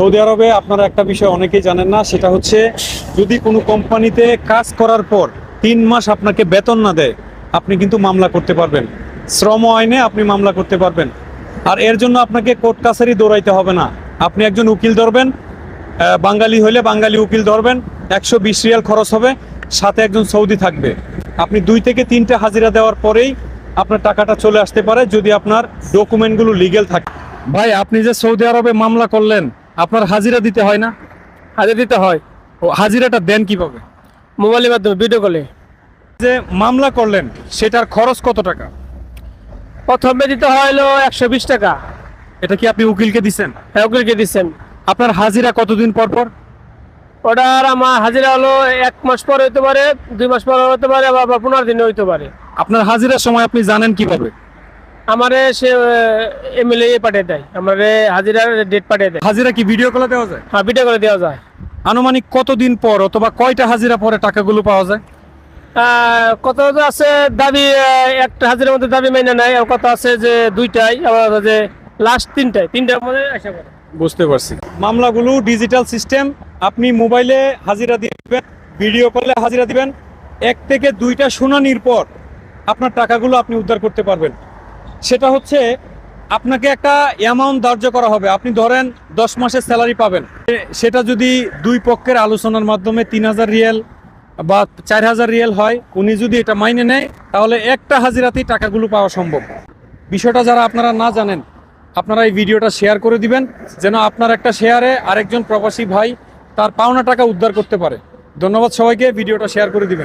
Saudi আরবে আপনারা একটা বিষয় অনেকেই জানেন না, সেটা হচ্ছে যদি কোনো কোম্পানিতে কাজ করার পর তিন মাস আপনাকে বেতন না দেয়, আপনি কিন্তু মামলা করতে পারবেন। শ্রম আইনে আপনি মামলা করতে পারবেন। আর এর জন্য আপনাকে কোর্ট কাছারি দৌড়াইতে হবে না। আপনি একজন উকিল ধরবেন বাঙালি হলে বাঙালি উকিল ধরবেন, একশো বিশ রিয়াল খরচ হবে, সাথে একজন সৌদি থাকবে। আপনি দুই থেকে তিনটে হাজিরা দেওয়ার পরেই আপনার টাকাটা চলে আসতে পারে যদি আপনার ডকুমেন্টগুলো লিগেল থাকে। ভাই, আপনি যে সৌদি আরবে মামলা করলেন আপনার হাজিরা দিতে হয় না? হাজির দিতে হয়। ও হাজিরাটা দেন কীভাবে? মোবাইলের মাধ্যমে ভিডিও কলে যে মামলা করলেন সেটার খরচ কত টাকা? প্রথমে দিতে হলো একশো বিশ টাকা। এটা কি আপনি উকিলকে দিছেন? হ্যাঁ উকিলকে দিচ্ছেন আপনার হাজিরা কতদিন পর পর? ওটার আমার হাজিরা হলো এক মাস পর হইতে পারে দুই মাস পর হতে পারে আবার আবার পনেরো দিনে হইতে পারে। আপনার হাজিরার সময় আপনি জানেন কীভাবে? আমারে সে এমএলএ পাঠিয়ে দেয়। আমারে হাজিরার ডেট পাঠিয়ে দেয়। হাজিরা কি ভিডিও কলে দেওয়া যায়? হ্যাঁ ভিডিও কলে দেওয়া যায়। আনুমানিক কতদিন পর অথবা কয়টা হাজিরা পরে টাকাগুলো পাওয়া যায়? কত আছে দাবি একটা হাজিরার মধ্যে দাবি মেনে নেয় আর কত আছে যে দুইটাই আবার যে লাস্ট তিনটায় তিনটার মধ্যে আসা করে বুঝতে পারছি। মামলাগুলো ডিজিটাল সিস্টেম আপনি মোবাইলে হাজিরা দিবেন ভিডিও কলে হাজিরা দিবেন এক থেকে দুইটা শুনানির পর আপনার টাকাগুলো আপনি উদ্ধার করতে পারবেন। সেটা হচ্ছে আপনাকে একটা অ্যামাউন্ট ধার্য করা হবে। আপনি ধরেন দশ মাসের স্যালারি পাবেন। সেটা যদি দুই পক্ষের আলোচনার মাধ্যমে তিন হাজার রিয়েল বা চার হাজার রিয়েল হয়, উনি যদি এটা মাইনে নেয়, তাহলে একটা হাজিরাতেই টাকাগুলো পাওয়া সম্ভব। বিষয়টা যারা আপনারা না জানেন, আপনারা এই ভিডিওটা শেয়ার করে দিবেন, যেন আপনার একটা শেয়ারে আরেকজন প্রবাসী ভাই তার পাওনা টাকা উদ্ধার করতে পারে। ধন্যবাদ সবাইকে, ভিডিওটা শেয়ার করে দিবেন।